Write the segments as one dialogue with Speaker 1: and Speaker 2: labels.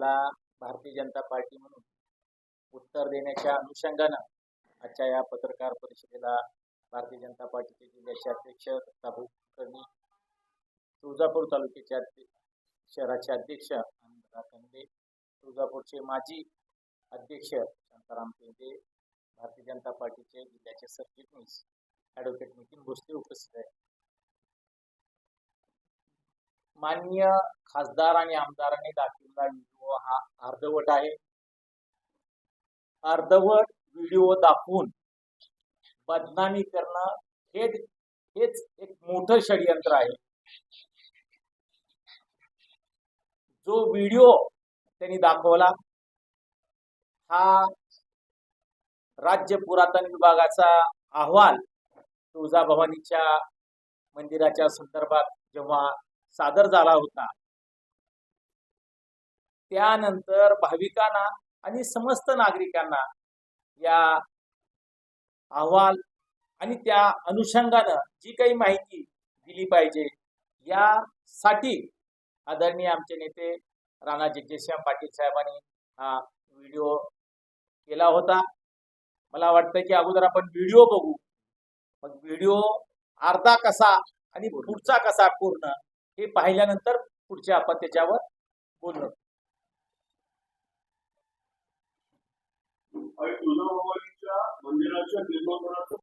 Speaker 1: त्याला भारतीय जनता पार्टी म्हणून उत्तर देण्याच्या अनुषंगानं आजच्या या पत्रकार परिषदेला भारतीय जनता पार्टीचे जिल्ह्याचे अध्यक्ष दत्ताभाऊ कुलकर्णी तुळजापूर तालुक्याचे अध्यक्ष शहराचे अध्यक्ष आनंदराव कंदे तुळजापूरचे माजी अध्यक्ष शांताराम पेंडे भारतीय जनता पार्टीचे जिल्ह्याचे सरचिटणीस ॲडव्होकेट नितीन भोसले उपस्थित आहेत. मान्य खासदार आणि आमदारांनी दाखवलेला व्हिडिओ हा अर्धवट आहे. अर्धवट व्हिडिओ दाखवून बदनामी करणं हे हेच एक मोठं षडयंत्र आहे. जो व्हिडिओ त्यांनी दाखवला हा राज्य पुरातन विभागाचा अहवाल तुळजाभवानीच्या मंदिराच्या संदर्भात जेव्हा सादर झाला होता त्यानंतर भाविकांना आणि समस्त नागरिकांना या अहवाल आणि त्या अनुषंगानं जी काही माहिती दिली पाहिजे यासाठी आदरणीय आमचे नेते राणा जगजेश्याम पाटील साहेबांनी हा व्हिडिओ केला होता. मला वाटतं की अगोदर आपण व्हिडिओ बघू. मग व्हिडिओ अर्धा कसा आणि पुढचा कसा पूर्ण हे पाहिल्यानंतर पुढच्या आपण त्याच्यावर बोललो.
Speaker 2: आणि तुळजाभवानीच्या मंदिराच्या निर्माणाचं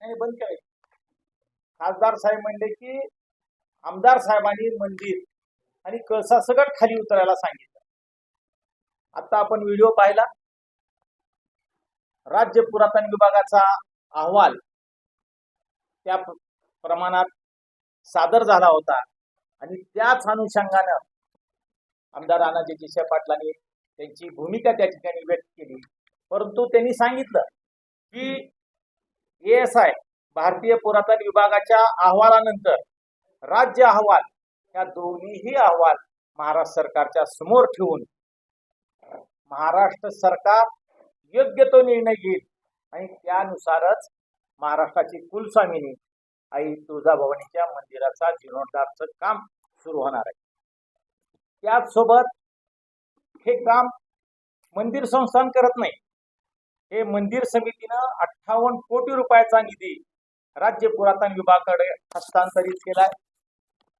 Speaker 1: नाही बंद काय खासदार साहेब म्हणले की आमदार साहेबांनी मंदिर आणि कळसा सगळं खाली उतरायला सांगितलं. आता आपण व्हिडिओ पाहिला. राज्य पुरातन विभागाचा अहवाल त्या प्रमाणात सादर झाला होता. आणि त्याच अनुषंगानं आमदार राणाजी जिशा पाटलांनी त्यांची भूमिका त्या ठिकाणी व्यक्त केली. परंतु त्यांनी सांगितलं की एस आय भारतीय पुरातन विभागाच्या अहवालानंतर राज्य अहवाल या दोन्हीही अहवाल महाराष्ट्र सरकारच्या समोर ठेवून महाराष्ट्र सरकार योग्य तो निर्णय घेईल आणि त्यानुसारच महाराष्ट्राची कुलस्वामिनी आई तुळजाभवानीच्या मंदिराचा जीर्णोद्धारचं काम सुरू होणार आहे. त्याचसोबत हे काम मंदिर संस्थान करत नाही. हे मंदिर समितीनं अठ्ठावन्न कोटी रुपयाचा निधी राज्य पुरातन विभागाकडे हस्तांतरित केलाय.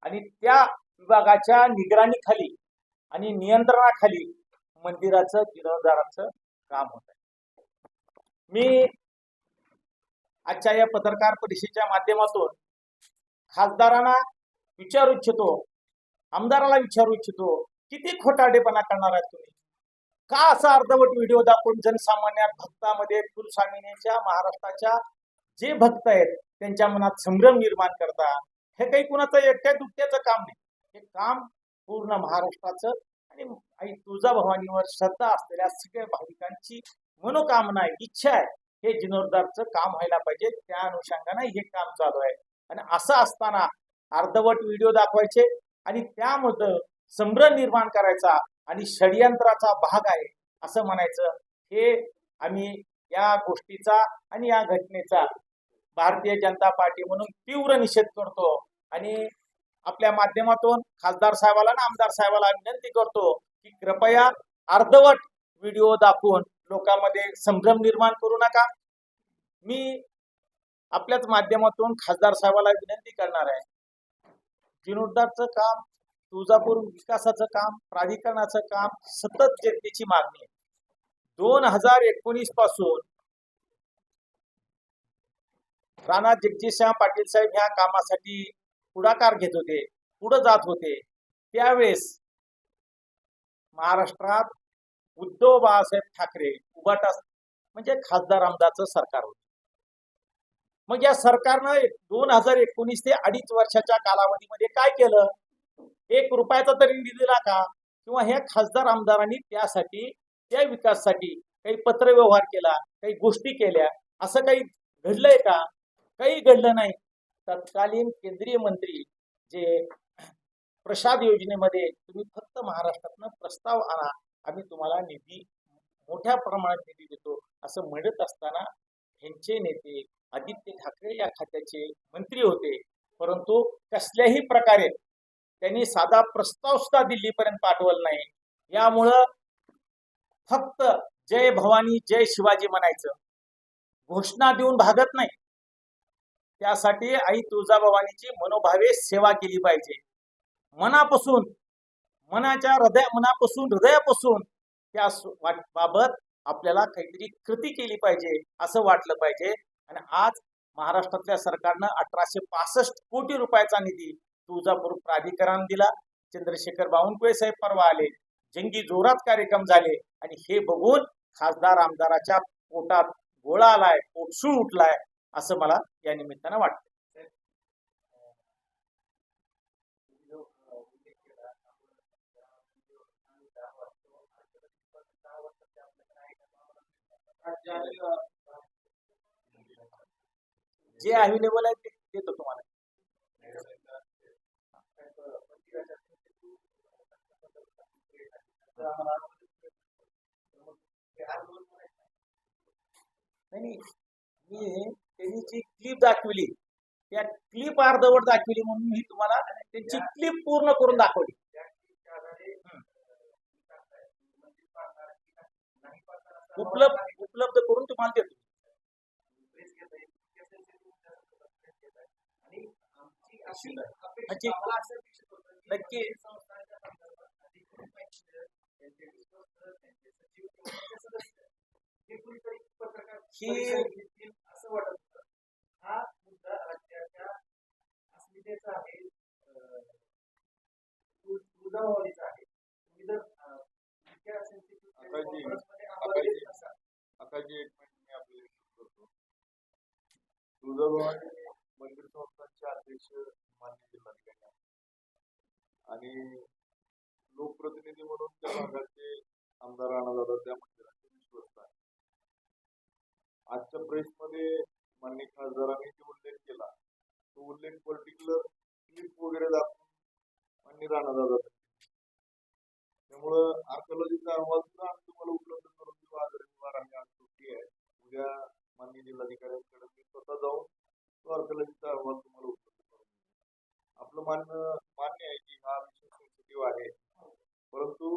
Speaker 1: आणि त्या विभागाच्या निगराणीखाली आणि नियंत्रणाखाली मंदिराचं जीर्णोद्धाराचं काम होत आहे. मी आजच्या या पत्रकार परिषदेच्या माध्यमातून खासदारांना विचारू इच्छितो आमदाराला विचारू इच्छितो किती खोटाडेपणा करणार आहेत तुम्ही? का असा अर्धवट व्हिडिओ दाखवून जनसामान्यात भक्तामध्ये कुलस्वामिनीच्या महाराष्ट्राच्या जे भक्त आहेत त्यांच्या मनात संभ्रम निर्माण करता हे काही कुणाचं एकट्या दुकट्याचं काम नाही. हे काम पूर्ण महाराष्ट्राचं आणि आई तुळजाभवानीवर श्रद्धा असलेल्या सगळ्या भाविकांची मनोकामना आहे इच्छा आहे. हे जीर्णोद्धारचं काम व्हायला पाहिजे त्या अनुषंगाने हे काम चालू आहे. आणि असं असताना अर्धवट व्हिडिओ दाखवायचे आणि त्यामध्ये संभ्रम निर्माण करायचा आणि षडयंत्राचा भाग आहे असं म्हणायचं. हे आम्ही या गोष्टीचा आणि या घटनेचा भारतीय जनता पार्टी म्हणून तीव्र निषेध करतो आणि आपल्या माध्यमातून खासदार साहेबाला आणि आमदार साहेबाला विनंती करतो की कृपया अर्धवट व्हिडिओ दाखवून लोकांमध्ये संभ्रम निर्माण करू नका. मी आपल्याच माध्यमातून खासदार साहेबाला विनंती करणार आहे. जीर्णोद्धारचं काम तुळजापूर विकासाचं काम प्राधिकरणाचं काम सतत जनतेची मागणी आहे. दोन हजार एकोणीसपासून राणा जगजितसिंह पाटील साहेब ह्या कामासाठी पुढाकार घेत होते पुढे जात होते. त्यावेळेस महाराष्ट्रात उद्धव बाळासाहेब ठाकरे उभाटा म्हणजे खासदार आमदारचं सरकार होतं. मग या सरकारनं दोन हजार एकोणीस ते अडीच वर्षाच्या कालावधीमध्ये काय केलं? एक रुपयाचा तरी निधी दिला का? किंवा ह्या खासदार आमदारांनी त्यासाठी त्या विकासासाठी काही पत्रव्यवहार केला काही गोष्टी केल्या असं काही घडलंय का? काही घडलं नाही. तत्कालीन केंद्रीय मंत्री जे प्रसाद योजनेमध्ये तुम्ही फक्त महाराष्ट्रातनं प्रस्ताव आणा आम्ही तुम्हाला निधी मोठ्या प्रमाणात निधी देतो असं म्हणत असताना ह्यांचे नेते आदित्य ठाकरे या खात्याचे मंत्री होते. परंतु कसल्याही प्रकारे त्यांनी साधा प्रस्ताव सुद्धा दिल्लीपर्यंत पाठवला नाही. यामुळं फक्त जय भवानी जय शिवाजी म्हणायचं. घोषणा देऊन भागत नाही. त्यासाठी आई तुळजाभवानीची मनोभावे सेवा केली पाहिजे. मनापासून मनाच्या हृदय मनापासून हृदयापासून त्या वाट- बाबत आपल्याला काहीतरी कृती केली पाहिजे असं वाटलं पाहिजे. आणि आज महाराष्ट्रातल्या सरकारनं अठराशे पासष्ट कोटी रुपयाचा निधी तुळजापूर प्राधिकरण दिला. चंद्रशेखर बावनकुळे साहेब परवा आले. जंगी जोरात कार्यक्रम झाले. आणि हे बघून खासदार आमदाराच्या पोटात गोळा आलाय पोटसूळ उठलाय असं मला या निमित्तानं वाटतं जे अवेलेबल आहे ते देतो तुम्हाला. नाही मी त्यांनी जी क्लिप दाखवली त्या क्लिप अर्धवट दाखवली म्हणून मी तुम्हाला त्यांची क्लिप पूर्ण करून दाखवली. उपलब्ध उपलब्ध करून तुम्हाला देतो. म्हणजे नक्की ही
Speaker 3: असं वाटत होतं हा मुद्दा राज्याच्या अस्मितेचा आहे तुळजाभवानीचा आहे. तुम्ही जर
Speaker 4: आता जे एक मिनिट मी आपल्याला विनंती करतो. तुळजाभवानी मंदिर संस्थांचे अध्यक्ष मान्य जिल्हाधिकारी आणि लोकप्रतिनिधी म्हणून त्या भागाचे आमदार राणादादा त्या मंदिराचे विश्वस्त आहे आजच्या प्रेसमध्ये मान्य खासदारांनी जे उल्लेख केला तो उल्लेख पर्टिक्युलर क्लिप वगैरे दाखवून मान्य राणादादा त्यामुळं आर्कॉलॉजीचा अहवाल सुद्धा आम्ही तुम्हाला उपलब्ध आज आणि आज सुट्टी आहे. उद्या माननीय जिल्हाधिकाऱ्यांकडे मी स्वतः जाऊन तो आर्कॉलॉजीचा अहवाल तुम्हाला उपलब्ध करून आपलं मान्य मान्य आहे की हा विषय सेन्सिटिव्ह आहे. परंतु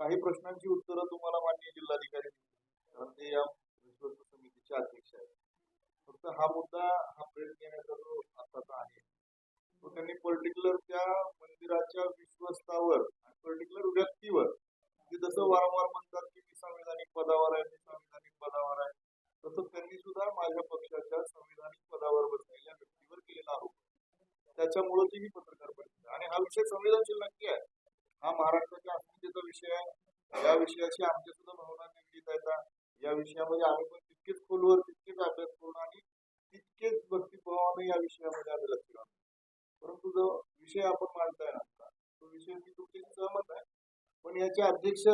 Speaker 4: काही प्रश्नांची उत्तरं तुम्हाला माननीय जिल्हाधिकारी कारण ते या विश्वस्त समितीचे अध्यक्ष आहेत. फक्त हा मुद्दा हा प्रेस घेण्याचा जो आताचा आहे तो त्यांनी पर्टिक्युलर त्या मंदिराच्या विश्वस्तावर आणि पर्टिक्युलर व्यक्तीवर ते जसं वारंवार म्हणतात की मी संविधानिक पदावर आहे मी संविधानिक पदावर आहे तसं त्यांनी सुद्धा माझ्या पक्षाच्या संविधानिक पदावर बसलेल्या व्यक्तीवर केलेला आरोप आहे. त्याच्यामुळे ती ही पत्रकार परिषद आणि हा विषय संवेदनशील नक्की आहे. हा महाराष्ट्राच्या अस्मितेचा विषय आहे. या विषयाशी आमच्या सुद्धा भावना निगडीत आहेत. या विषयामध्ये आम्ही पण तितकेच खोलवर तितकेच अभ्यास करून आणि तितकेच भक्तिभावाने या विषयामध्ये आम्ही लक्ष घालतो परंतु जो विषय आपण मांडताय ना आता, तो विषय मी तुमच्याशी सहमत आहे. पण याचे अध्यक्ष